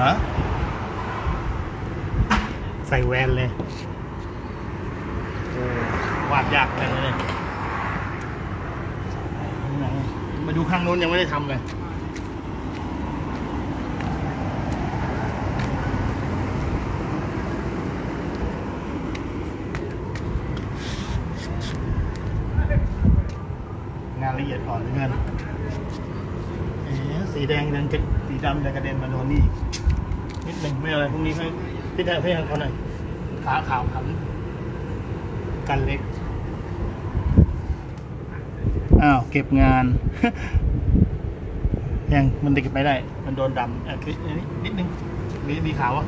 ฮะใส่แวนเลยโอ้วาดยากจังเลยไหนมาดูข้างโน้นยังไม่ได้ทำเลยงานละเอียดอ่อนเหลือเงินเอ๊ะ สีแดงยังจะสีดำจะกระเด็นมาโดนนี่อีกนิดหนึ่งไม่อะไรพรุ่งนี้ให้พี่แทนพี่แทนเขาหน่อยขาขาวขันกันเล็กอ้าวเก็บงานยังมันเด็กไม่ได้ มันโดนดำอะคืออันนี้นิดนึงมีมีขาวอะ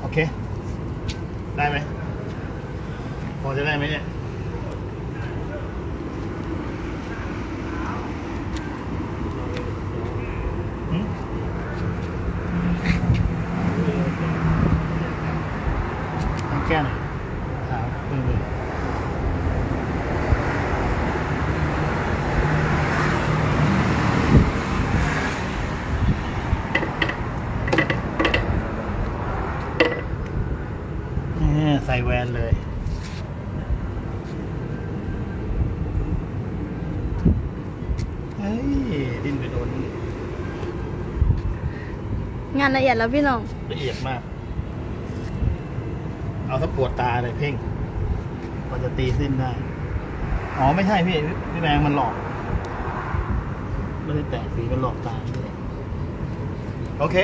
โอเค ได้ไหม พอจะได้ไหมเนี่ยหืมทำแก้หน่อยขาวมือมือเนี่ยใส่แวนเลย เฮ้ย ดิ้นไป โดนงานละเอียดแล้วพี่น้องละเอียดมาก เอาถ้าปวดตาเลยเพ่งกว่าจะตีสิ้นได้ อ๋อไม่ใช่พี่พี่แบงค์มันหลอกไม่ได้แตะสีมันหลอกตาพี่โอเค